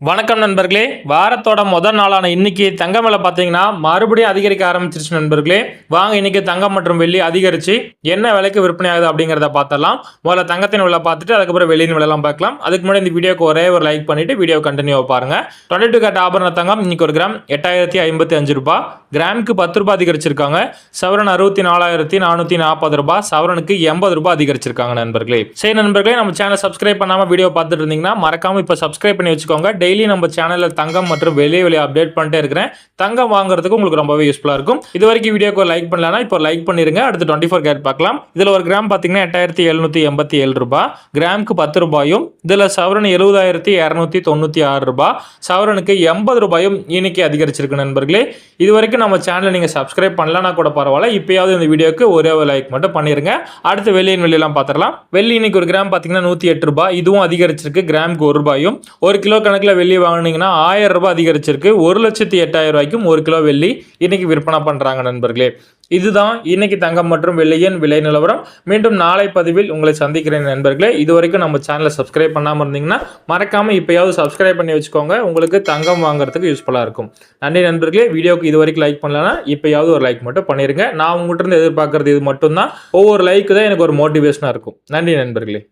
வணக்கம் நண்பர்களே. வாரத்தோட முதல் நாளான இன்னைக்கு தங்கம் விலை பார்த்தீங்கன்னா மறுபடியும் அதிகரிக்க ஆரம்பிச்சிருச்சு நண்பர்களே. வாங்க இன்னைக்கு தங்கம் மற்றும் வெள்ளி அதிகரிச்சு என்ன விலைக்கு விற்பனை ஆகுது அப்படிங்கிறத பார்த்தலாம் முதல்ல தங்கத்தின் விலை பார்த்துட்டு அதுக்கப்புறம் வெளியின் விலைலாம் பார்க்கலாம். அதுக்கு முன்னாடி இந்த வீடியோக்கு ஒரே ஒரு லைக் பண்ணிட்டு வீடியோ கண்டினியூ பாருங்க. டுவெண்ட்டி டூ கேட் ஆபரண தங்கம் இன்னைக்கு ஒரு கிராம் எட்டாயிரத்தி ஐம்பத்தி அஞ்சு ரூபாய். கிராமுக்கு பத்து ரூபாய் அதிகரிச்சிருக்காங்க. சவரன் அறுபத்தி நாலாயிரத்தி நானூற்றி நாற்பது ரூபாய். சவரனுக்கு எண்பது ரூபாய் அதிகரிச்சிருக்காங்க நண்பர்களே. சரி நண்பர்களே நம்ம சேனல் சப்ஸ்கிரைப் பண்ணாமல் வீடியோ பார்த்துட்டு இருந்தீங்கன்னா மறக்காமல் இப்போ சப்ஸ்கிரைப் பண்ணி வச்சுக்கோங்க. டெய்லி நம்ம சேனலில் தங்கம் மற்றும் வெளியே வெளியே அப்டேட் பண்ணிட்டே இருக்கிறேன். தங்கம் வாங்குறதுக்கு உங்களுக்கு ரொம்பவே யூஸ்ஃபுல்லாக இருக்கும். இது வரைக்கும் வீடியோக்கு லைக் பண்ணலன்னா இப்போ லைக் பண்ணிருங்க. அடுத்து டுவெண்ட்டி ஃபோர் கேட் பார்க்கலாம். இதில் ஒரு கிராம் பார்த்தீங்கன்னா எட்டாயிரத்தி எழுநூற்றி எண்பத்தி ஏழு ரூபாய். கிராமுக்கு பத்து ரூபாயும் இதில் சவரன் எழுபதாயிரத்தி இரநூத்தி தொண்ணூற்றி ஆறு ரூபாய். சவரனுக்கு எண்பது ரூபாயும் இன்னைக்கு அதிகரிச்சிருக்கு நண்பர்களே. இது வரைக்கும் நம்ம சேனலை நீங்கள் சப்ஸ்கிரைப் பண்ணலன்னா கூட பரவாயில்ல. இப்போயாவது இந்த வீடியோக்கு ஒரே ஒரு லைக் மட்டும் பண்ணிருங்க. அடுத்து வெள்ளியின் வெளியெல்லாம் பார்த்துடலாம். வெள்ளி இன்னைக்கு ஒரு கிராம் பார்த்தீங்கன்னா நூற்றி எட்டு ரூபாய். இதுவும் அதிகரிச்சிருக்கு. கிராமுக்கு ஒரு ரூபாயும். ஒரு கிலோ கணக்கில் வெள்ளி வாங்குனீங்கன்னா ஆயிரம் ரூபாய் அதிகரிச்சிருக்கு. ஒரு லட்சத்தி எட்டாயிரம் ரூபாய்க்கும் ஒரு கிலோ வெள்ளி இன்னைக்கு விற்பனை பண்ணுறாங்க நண்பர்களே. இதுதான் இன்னைக்கு தங்கம் மற்றும் வெள்ளியின் விலை நிலவரம். மீண்டும் நாளை பதிவில் உங்களை சந்திக்கிறேன் நண்பர்களே. இது வரைக்கும் நம்ம சேனலை சப்ஸ்கிரைப் பண்ணாமல் இருந்தீங்கன்னா மறக்காமல் இப்போயாவது சப்ஸ்கிரைப் பண்ணி வச்சுக்கோங்க. உங்களுக்கு தங்கம் வாங்குறதுக்கு யூஸ்ஃபுல்லாக இருக்கும். நன்றி நண்பர்களே. வீடியோக்கு இது வரைக்கும் லைக் பண்ணலன்னா இப்போயாவது ஒரு லைக் மட்டும் பண்ணிருங்க. நான் உங்கள்கிட்ட இருந்து எதிர்பார்க்கறது இது மட்டும்தான். ஒவ்வொரு லைக்கு தான் எனக்கு ஒரு மோட்டிவேஷனாக இருக்கும். நன்றி நண்பர்களே.